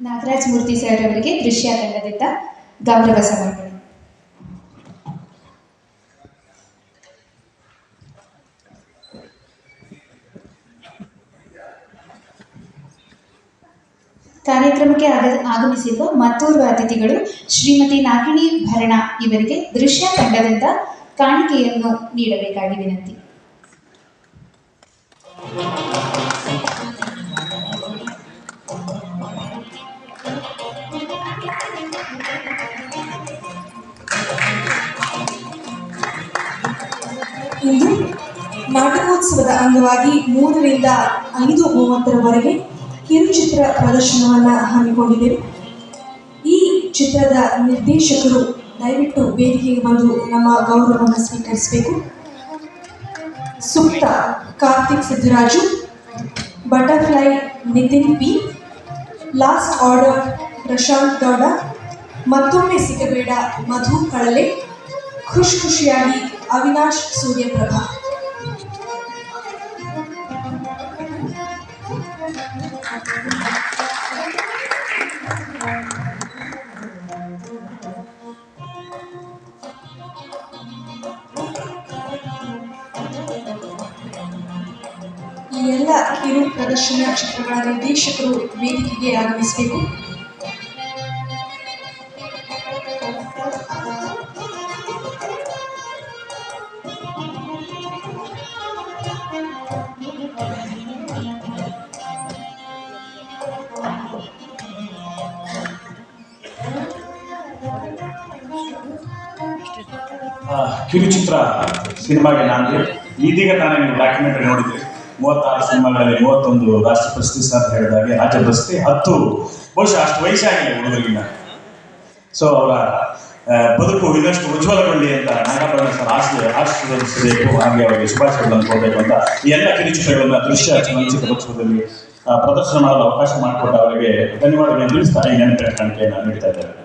ನಾಗರಾಜ್ ಮೂರ್ತಿ sir ಅವರಿಗೆ ದೃಶ್ಯ ತಂಡದಿಂದ ಗೌರವ ಸಮರ್ಪಣೆ ಕಾರ್ಯಕ್ರಮಕ್ಕೆ ಆಗ ಆಗಮಿಸಿರುವ ಮತ್ತೋರ್ವ ಅತಿಥಿಗಳು ಶ್ರೀಮತಿ ನಾಗಿಣಿ ಭರಣ ಇವರಿಗೆ ದೃಶ್ಯ ತಂಡದಿಂದ ಕಾಣಿಕೆಯನ್ನು ನೀಡಬೇಕಾಗಿ ವಿನಂತಿ. ಇಂದು ನಾಟಕೋತ್ಸವದ ಅಂಗವಾಗಿ ಮೂರರಿಂದ ಐದು ಮೂವತ್ತರವರೆಗೆ ಕಿರುಚಿತ್ರ ಪ್ರದರ್ಶನವನ್ನು ಹಮ್ಮಿಕೊಂಡಿದ್ದೇವೆ. ಈ ಚಿತ್ರದ ನಿರ್ದೇಶಕರು ದಯವಿಟ್ಟು ವೇದಿಕೆಗೆ ಬಂದು ನಮ್ಮ ಗೌರವವನ್ನು ಸ್ವೀಕರಿಸಬೇಕು. ಸುಪ್ತ Karthik Siddaraju butterfly Nitin P, last order Prashanth Gowda, ಮತ್ತೊಮ್ಮೆ ಸಿಗಬೇಡ ಮಧು ಕಳಲೆ, ಖುಷ್ ಖುಷಿಯಾಗಿ ಅವಿನಾಶ್ ಸೂರ್ಯಪ್ರಭಾ ಈ ಎಲ್ಲ ಕಿರು ಪ್ರದರ್ಶನ ಚಿತ್ರಗಳ ನಿರ್ದೇಶಕರು ವೇದಿಕೆಗೆ ಆಗಮಿಸಬೇಕು. ಕಿರುಚಿತ್ರ ಸಿನಿಮಾಗೆ ನಾನು ಇದೀಗ ನಾನು ನೀವು ನೋಡಿದ್ದೆ ಮೂವತ್ತಾರು ಸಿನಿಮಾಗಳಲ್ಲಿ ಮೂವತ್ತೊಂದು ರಾಷ್ಟ್ರ ಪ್ರಶಸ್ತಿ ಅಂತ ಹೇಳಿದಾಗೆ ರಾಜ್ಯ ಪ್ರಶಸ್ತಿ ಹತ್ತು. ಬಹುಶಃ ಅಷ್ಟು ವಯಸ್ಸಾಗಿಲ್ಲ ಹುಡುಗರಿಗಿನ್ನ. ಸೊ ಅವರ ಬದುಕು ಇನ್ನಷ್ಟು ಉಜ್ವಲಗೊಳ್ಳಿ ಅಂತ ನಾಗಪ್ಪನ ಸರ್ ಆಶೀರ್ವದಿಸಬೇಕು ಹಾಗೆ ಅವರಿಗೆ ಶುಭಾಶಯಗಳನ್ನು ಕೊಡಬೇಕು ಅಂತ ಎಲ್ಲ ಕಿರುಚಿತ್ರಗಳನ್ನ ದೃಶ್ಯ ಚಲನಚಿತ್ರ ಪಕ್ಷದಲ್ಲಿ ಪ್ರದರ್ಶನ ಮಾಡಲು ಅವಕಾಶ ಮಾಡಿಕೊಟ್ಟ ಅವರಿಗೆ ಧನ್ಯವಾದಗಳನ್ನು ತಿಳಿಸ್ತಾ ಈ ನೆನಪಿನ ಕಾಣಿಕೆಯನ್ನು ನೀಡ್ತಾ ಇದ್ದಾರೆ